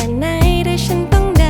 แค่ไหนได้ฉันต้องได้